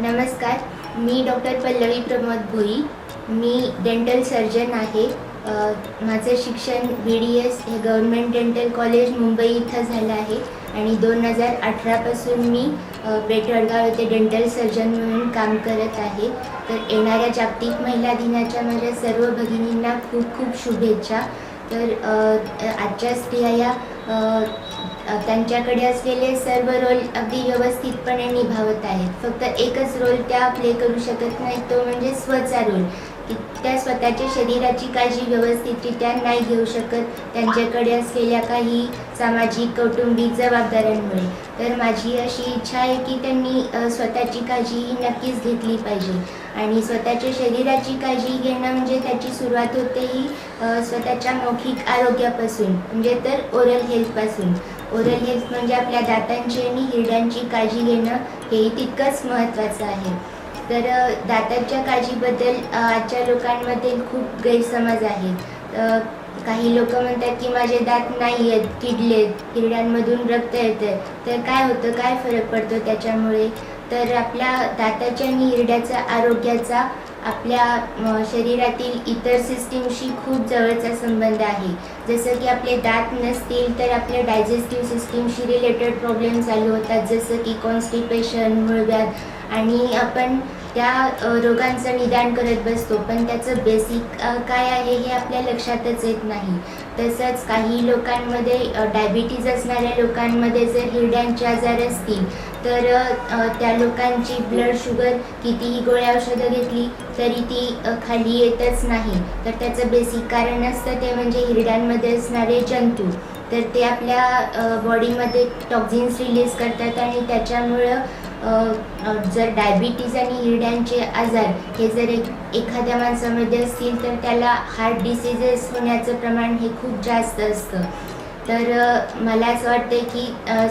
नमस्कार मी डॉक्टर पल्लवी प्रमोद भोई. मी डेंटल सर्जन आहे. माझं शिक्षण बी डी एस हे गव्हर्मेंट डेंटल कॉलेज मुंबई इथं झालं आहे आणि दोन हजार अठरापासून मी बेटवडगाव येथे डेंटल सर्जन म्हणून काम करत आहे. तर येणाऱ्या जागतिक महिला दिनाच्या माझ्या सर्व भगिनींना खूप खूप शुभेच्छा. तर आजच्या स्त्रिया या त्यांच्याकडे असलेले सर्व रोल अगदी व्यवस्थितपणे निभावत आहेत. फक्त एकच रोल त्या प्ले करू शकत नाहीत तो म्हणजे स्वचा रोल त्या स्वतःच्या शरीराची काळजी व्यवस्थितरित्या नाही घेऊ शकत. त्यांच्याकडे असलेल्या काही सामाजिक कौटुंबिक जबाबदाऱ्यांमुळे. तर माझी अशी इच्छा आहे की त्यांनी स्वतःची काळजी ही नक्कीच घेतली पाहिजे. आणि स्वतःच्या शरीराची काळजी घेणं म्हणजे त्याची सुरुवात होते ही स्वतःच्या मौखिक आरोग्यापासून. म्हणजे तर ओरल हेल्थपासून ओरल हेल्थ म्हणजे आपल्या दातांची आणि हिरड्यांची काळजी घेणं हेही तितकंच महत्त्वाचं आहे. तर दातांच्या काळजीबद्दल आजच्या लोकांमध्ये खूप गैरसमज आहेत. काही लोक म्हणतात की माझे दात नाही आहेत किडलेत किरड्यांमधून रक्त येतं तर काय होतं काय फरक पडतो त्याच्यामुळे? तर आपल्या दाताच्या आणि हिरड्याचा आरोग्याचा आपल्या शरीरातील इतर सिस्टीमशी खूप जवळचा संबंध आहे. जसं की आपले दात नसतील तर आपल्या डायजेस्टिव्ह सिस्टीमशी रिलेटेड प्रॉब्लेम चालू होतात. जसं की कॉन्स्टिपेशन मूळव्याध आणि आपण त्या रोगांचं निदान करत बसतो. पण त्याचं बेसिक काय आहे हे आपल्या लक्षातच येत नाही. तसंच काही लोकांमध्ये डायबिटीज असणाऱ्या लोकांमध्ये जर हिरड्यांचे आजार असतील तर त्या लोकांची ब्लड शुगर कितीही गोळ्या औषधं घेतली तरी ती खाली येतच नाही. तर त्याचं बेसिक कारण असतं ते म्हणजे हिरड्यांमध्ये असणारे जंतू. तर ते आपल्या बॉडीमध्ये टॉक्झिन्स रिलीज करतात आणि त्याच्यामुळं जर डायबिटीज आणि हिरड्यांचे आजार हे जर एक एखाद्या माणसामध्ये असतील तर त्याला हार्ट डिसिजेस होण्याचं प्रमाण हे खूप जास्त असतं. तर मला असं वाटतं की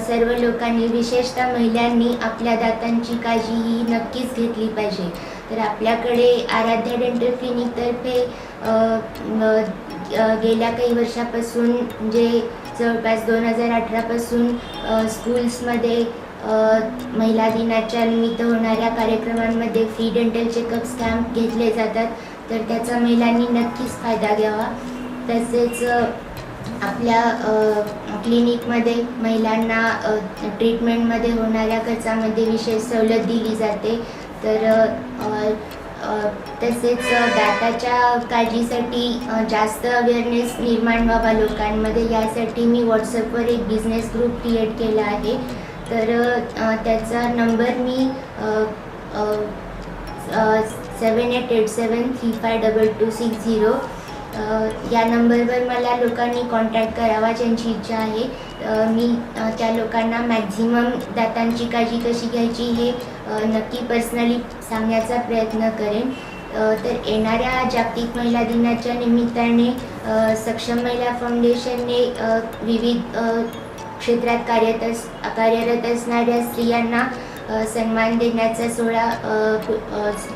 सर्व लोकांनी विशेषतः महिलांनी आपल्या दातांची काळजी ही नक्कीच घेतली पाहिजे. तर आपल्याकडे आराध्या डेंटल क्लिनिकतर्फे गेल्या काही वर्षापासून म्हणजे जवळपास दोन हजार अठरापासून स्कूल्समध्ये महिला दिनाच्या निमित्त होणाऱ्या कार्यक्रमांमध्ये फ्री डेंटल चेकअप्स कॅम्प घेतले जातात. तर त्याचा महिलांनी नक्कीच फायदा घ्यावा. तसेच आपल्या क्लिनिकमध्ये महिलांना ट्रीटमेंटमध्ये होणाऱ्या खर्चामध्ये विशेष सवलत दिली जाते. तर तसेच दाताच्या काळजीसाठी जास्त अवेअरनेस निर्माण व्हावा लोकांमध्ये. यासाठी मी व्हॉट्सअपवर एक बिझनेस ग्रुप क्रिएट केला आहे. तर त्याचा नंबर मी seven eight eight seven three five double two six zero या नंबरवर मला लोकांनी कॉन्टॅक्ट करावा ज्यांची इच्छा आहे. मी त्या लोकांना मॅक्झिमम दातांची काळजी कशी घ्यायची हे नक्की पर्सनली सांगण्याचा प्रयत्न करेन. तर येणाऱ्या जागतिक महिला दिनाच्या निमित्ताने सक्षम महिला फाउंडेशनने विविध क्षेत्रात कार्यरत अस कार्यरत असणाऱ्या स्त्रियांना सन्मान देण्याचा सोहळा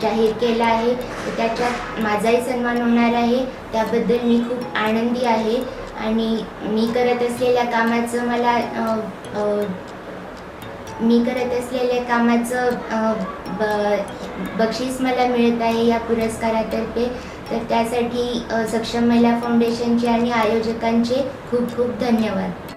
जाहीर केला आहे. त्याच्यात माझाही सन्मान होणार आहे. त्याबद्दल मी खूप आनंदी आहे. आणि मी करत असलेल्या कामाचं मला मी करत असलेल्या कामाचं ब बक्षीस मला मिळत आहे या पुरस्कारातर्फे. तर त्यासाठी सक्षम महिला फाउंडेशनचे आणि आयोजकांचे खूप खूप धन्यवाद.